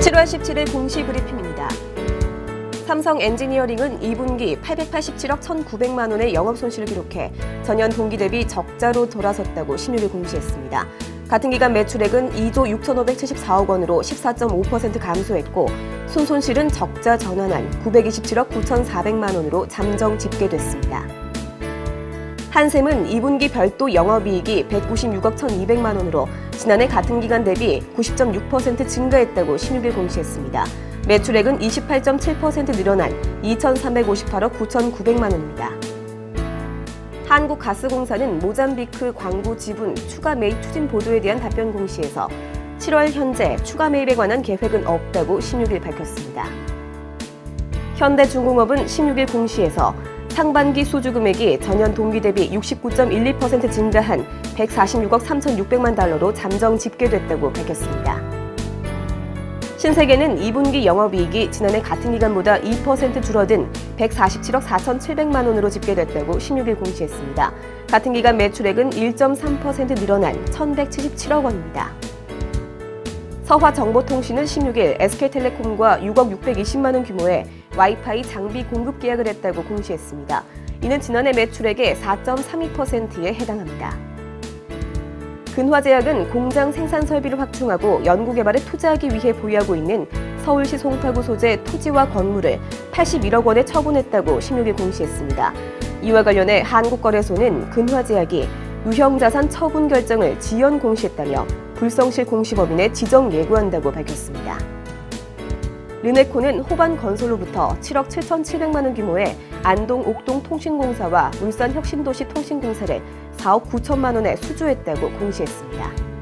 7월 17일 공시 브리핑입니다. 삼성 엔지니어링은 2분기 887억 1,900만 원의 영업 손실을 기록해 전년 동기 대비 적자로 돌아섰다고 16일 공시했습니다. 같은 기간 매출액은 2조 6,574억 원으로 14.5% 감소했고 순손실은 적자 전환한 927억 9,400만 원으로 잠정 집계됐습니다. 한샘은 2분기 별도 영업이익이 196억 1,200만 원으로 지난해 같은 기간 대비 90.6% 증가했다고 16일 공시했습니다. 매출액은 28.7% 늘어난 2,358억 9,900만 원입니다. 한국가스공사는 모잠비크 광구 지분 추가 매입 추진 보도에 대한 답변 공시에서 7월 현재 추가 매입에 관한 계획은 없다고 16일 밝혔습니다. 현대중공업은 16일 공시에서 상반기 수주 금액이 전년 동기 대비 69.12% 증가한 146억 3,600만 달러로 잠정 집계됐다고 밝혔습니다. 신세계는 2분기 영업이익이 지난해 같은 기간보다 2% 줄어든 147억 4,700만 원으로 집계됐다고 16일 공시했습니다. 같은 기간 매출액은 1.3% 늘어난 1,177억 원입니다. 서화정보통신은 16일 SK텔레콤과 6억 620만 원 규모의 와이파이 장비 공급 계약을 했다고 공시했습니다. 이는 지난해 매출액의 4.32%에 해당합니다. 근화제약은 공장 생산 설비를 확충하고 연구개발에 투자하기 위해 보유하고 있는 서울시 송파구 소재 토지와 건물을 81억 원에 처분했다고 16일 공시했습니다. 이와 관련해 한국거래소는 근화제약이 유형자산 처분 결정을 지연 공시했다며 불성실 공시법인에 지정 예고한다고 밝혔습니다. 르네코는 호반 건설로부터 7억 7,700만 원 규모의 안동 옥동 통신공사와 울산 혁신도시 통신공사를 4억 9천만 원에 수주했다고 공시했습니다.